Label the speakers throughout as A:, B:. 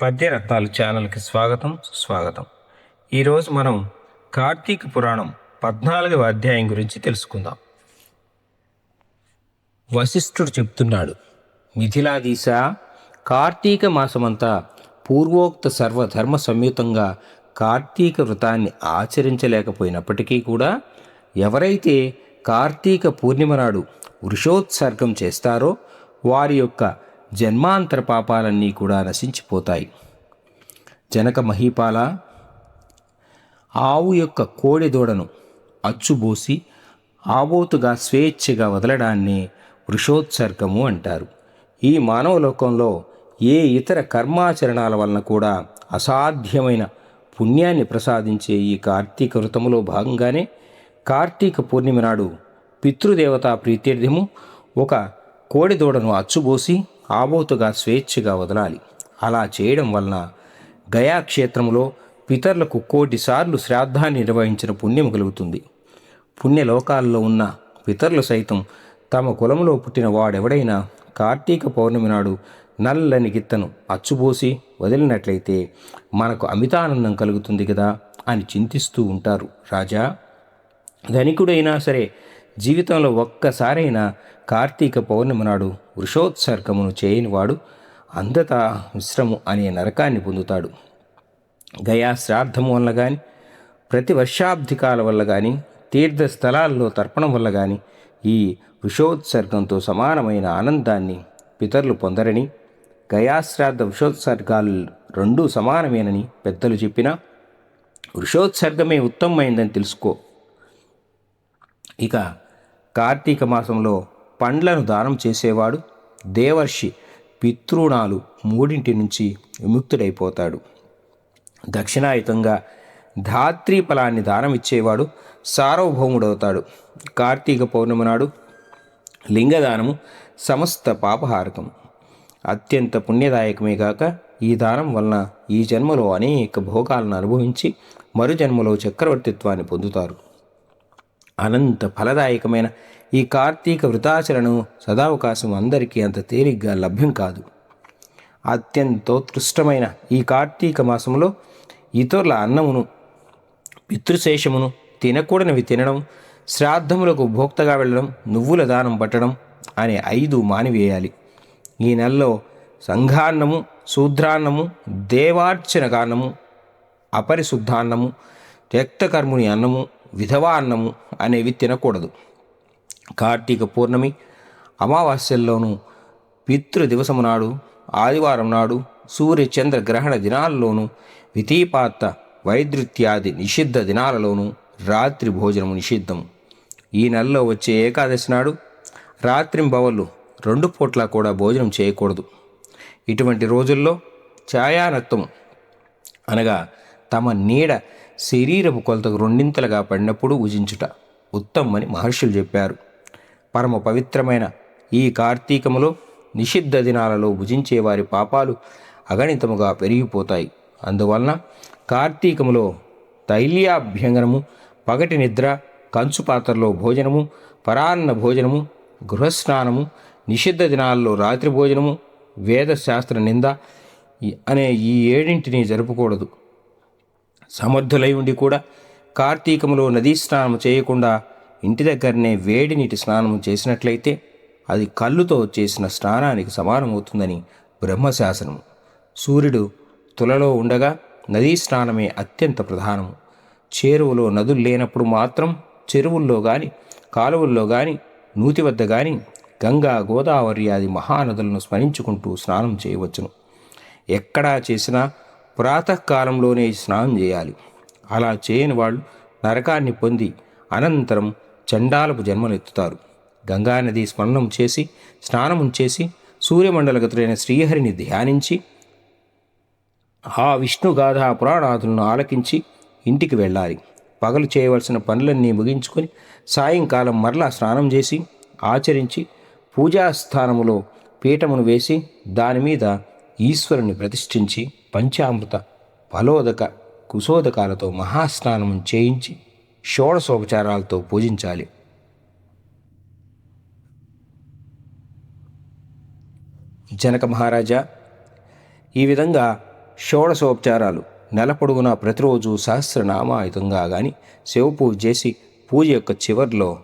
A: పద్యరత్నాలు ఛానల్కి స్వాగతం స్వాగతం ఈరోజు మనం కార్తీక పురాణం పద్నాలుగవ అధ్యాయం గురించి తెలుసుకుందాం. వశిష్ఠుడు చెప్తున్నాడు మిథిలాదీశ కార్తీక మాసమంతా పూర్వోక్త సర్వధర్మ సంయుతంగా కార్తీక వ్రతాన్ని ఆచరించలేకపోయినప్పటికీ కూడా ఎవరైతే కార్తీక పూర్ణిమ నాడు వృషోత్సర్గం చేస్తారో వారి యొక్క జన్మాంతర పాపాలన్నీ కూడా నశించిపోతాయి. జనక మహీపాల ఆవు యొక్క కోడి దూడను అచ్చుబోసి ఆబోతుగా స్వేచ్ఛగా వదలడాన్ని వృషోత్సర్గము అంటారు. ఈ మానవ లోకంలో ఏ ఇతర కర్మాచరణాల వలన కూడా అసాధ్యమైన పుణ్యాన్ని ప్రసాదించే ఈ కార్తీక వ్రతములో భాగంగానే కార్తీక పూర్ణిమ నాడు పితృదేవతా ప్రీత్యర్థము ఒక కోడిదూడను అచ్చుబోసి ఆబోతుగా స్వేచ్ఛగా వదలాలి అలా చేయడం వలన గయా క్షేత్రంలో పితరులకు కోటిసార్లు శ్రాద్ధాన్ని నిర్వహించిన పుణ్యం కలుగుతుంది. పుణ్యలోకాల్లో ఉన్న పితరులు సైతం తమ కులంలో పుట్టిన వాడెవడైనా కార్తీక పౌర్ణమి నాడు నల్లని గిత్తను అచ్చుబోసి వదిలినట్లయితే మనకు అమితానందం కలుగుతుంది కదా అని చింతిస్తూ ఉంటారు రాజా. ధనికుడైనా సరే జీవితంలో ఒక్కసారైనా కార్తీక పౌర్ణమి నాడు వృషోత్సర్గమును చేయనివాడు అంధత మిశ్రము అనే నరకాన్ని పొందుతాడు. గయా శ్రాద్ధము వల్ల కానీ ప్రతి వర్షాబ్దికాల వల్ల కానీ తీర్థ స్థలాల్లో తర్పణం వల్ల కానీ ఈ వృషోత్సర్గంతో సమానమైన ఆనందాన్ని పితరులు పొందరని గయాశ్రాద్ధ వృషోత్సర్గాలు రెండూ సమానమేనని పెద్దలు చెప్పినా వృషోత్సర్గమే ఉత్తమమైందని తెలుసుకో. ఇక కార్తీక మాసంలో పండ్లను దానం చేసేవాడు దేవర్షి పితృణాలు మూడింటి నుంచి విముక్తుడైపోతాడు. దక్షిణాయుతంగా ధాత్రి ఫలాన్ని దానం ఇచ్చేవాడు సార్వభౌముడవుతాడు. కార్తీక పౌర్ణమి నాడు లింగదానము సమస్త పాపహారకం. అత్యంత పుణ్యదాయకమే కాక ఈ దానం వలన ఈ జన్మలో అనేక భోగాలను అనుభవించి మరు జన్మలో చక్రవర్తిత్వాన్ని పొందుతారు. అనంత ఫలదాయకమైన ఈ కార్తీక వృతాచరణ సదావకాశం అందరికీ అంత తేలిగ్గా లభ్యం కాదు. అత్యంతోత్కృష్టమైన ఈ కార్తీక మాసంలో ఇతరుల అన్నమును పితృశేషమును తినకూడనివి తినడం శ్రాద్ధములకు భోక్తగా వెళ్ళడం నువ్వుల దానం పట్టడం అనే ఐదు మానివేయాలి. ఈ నెలలో సంఘాన్నము శూద్రాన్నము దేవార్చన కాన్నము అపరిశుద్ధాన్నము త్యక్తకర్ముని అన్నము విధవా అన్నము అనేవి తినకూడదు. కార్తీక పూర్ణమి అమావాస్యల్లోనూ పితృ దివసము నాడు ఆదివారం నాడు సూర్య చంద్ర గ్రహణ దినాలలోనూ వితీపాత వైద్యుత్యాది నిషిద్ధ దినాలలోనూ రాత్రి భోజనము నిషిద్ధము. ఈ నెలలో వచ్చే ఏకాదశి నాడు రాత్రింబవళ్ళు రెండు పూట్ల కూడా భోజనం చేయకూడదు. ఇటువంటి రోజుల్లో ఛాయానత్వం అనగా తమ నీడ శరీరపు కొలతకు రెండింతలుగా పడినప్పుడు భుజించుట ఉత్తమని మహర్షులు చెప్పారు. పరమ పవిత్రమైన ఈ కార్తీకములో నిషిద్ధ దినాలలో భుజించే వారి పాపాలు అగణితముగా పెరిగిపోతాయి. అందువలన కార్తీకములో తైల్యాభ్యంగనము పగటి నిద్ర కంచు పాత్రలో భోజనము పరాన్న భోజనము గృహస్నానము నిషిద్ధ దినాల్లో రాత్రి భోజనము వేదశాస్త్ర నింద అనే ఈ ఏడింటిని జరుపుకూడదు. సమర్థులై ఉండి కూడా కార్తీకములో నదీ స్నానం చేయకుండా ఇంటి దగ్గరనే వేడి నీటి స్నానం చేసినట్లయితే అది కళ్ళుతో చేసిన స్నానానికి సమానమవుతుందని బ్రహ్మశాసనము. సూర్యుడు తులలో ఉండగా నదీ స్నానమే అత్యంత ప్రధానము. చేరువలో నదులు లేనప్పుడు మాత్రం చెరువుల్లో కానీ కాలువల్లో కానీ నూతి వద్ద కానీ గంగా గోదావరి ఆది మహానదులను స్మరించుకుంటూ స్నానం చేయవచ్చును. ఎక్కడా చేసినా ప్రాతకాలంలోనే స్నానం చేయాలి. అలా చేయని వాళ్ళు నరకాన్ని పొంది అనంతరం చండాలపు జన్మలెత్తుతారు గంగానది స్మరణం చేసి స్నానం చేసి సూర్యమండలగతుడైన శ్రీహరిని ధ్యానించి ఆ విష్ణుగాథ పురాణాదులను ఆలకించి ఇంటికి వెళ్ళాలి. పగలు చేయవలసిన పనులన్నీ ముగించుకొని సాయంకాలం మరలా స్నానం చేసి ఆచరించి పూజాస్థానములో పీఠమును వేసి దాని మీద ఈశ్వరుని ప్రతిష్ఠించి పంచామృత ఫలోదక కుశోదకాలతో మహాస్నానం చేయించి షోడశోపచారాలతో పూజించాలి. జనక మహారాజా ఈ విధంగా షోడశోపచారాలు నెల పొడుగునా ప్రతిరోజు సహస్రనామాయుతంగా కానీ శివ పూజ చేసి పూజ యొక్క చివరిలో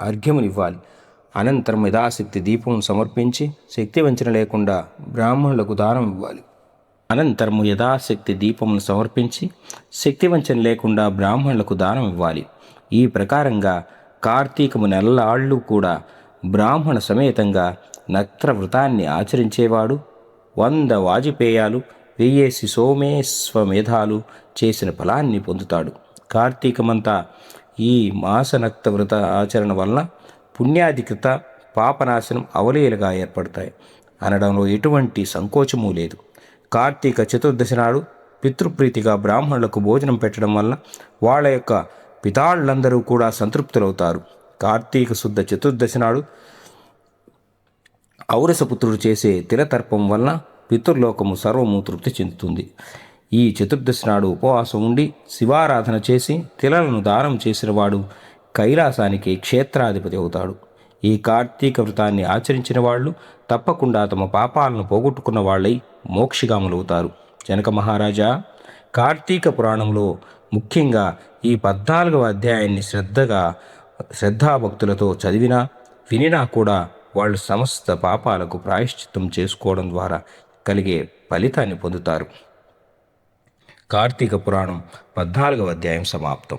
A: అర్ఘ్యమునివ్వాలి. అనంతరం యథాశక్తి దీపం సమర్పించి శక్తి వంచన లేకుండా బ్రాహ్మణులకు దానం ఇవ్వాలి. అనంతరము యథాశక్తి దీపమును సమర్పించి శక్తి వంచన లేకుండా బ్రాహ్మణులకు దానం ఇవ్వాలి. ఈ ప్రకారంగా కార్తీకము నెలలాళ్ళు కూడా బ్రాహ్మణ సమేతంగా నక్ర వ్రతాన్ని ఆచరించేవాడు. వంద వాజపేయాలు వెయ్యేసి సోమేశ్వమేధాలు చేసిన ఫలాన్ని పొందుతాడు. కార్తీకమంతా ఈ మాసనక్త వ్రత ఆచరణ వలన పుణ్యాధికృత పాపనాశనం అవలీలుగా ఏర్పడతాయి. అనడంలో ఎటువంటి సంకోచము లేదు. కార్తీక చతుర్దశి నాడు పితృప్రీతిగా బ్రాహ్మణులకు భోజనం పెట్టడం వలన వాళ్ళ యొక్క పితాళ్ళందరూ కూడా సంతృప్తులవుతారు. కార్తీక శుద్ధ చతుర్దశి నాడు ఔరసపుత్రుడు చేసే తిలతర్పం వలన పితృలోకము సర్వము తృప్తి చెందుతుంది. ఈ చతుర్దశి నాడు ఉపవాసం ఉండి శివారాధన చేసి తిలలను దానం చేసిన వాడు కైలాసానికి క్షేత్రాధిపతి అవుతాడు. ఈ కార్తీక వ్రతాన్ని ఆచరించిన వాళ్ళు తప్పకుండా తమ పాపాలను పోగొట్టుకున్న వాళ్ళై మోక్షిగాములవుతారు. జనక మహారాజా కార్తీక పురాణంలో ముఖ్యంగా ఈ పద్నాలుగవ అధ్యాయాన్ని శ్రద్ధగా శ్రద్ధాభక్తులతో చదివినా వినినా కూడా వాళ్ళు సమస్త పాపాలకు ప్రాయశ్చిత్తం చేసుకోవడం ద్వారా కలిగే ఫలితాన్ని పొందుతారు. కార్తీక పురాణం పద్నాలుగవ అధ్యాయం సమాప్తం.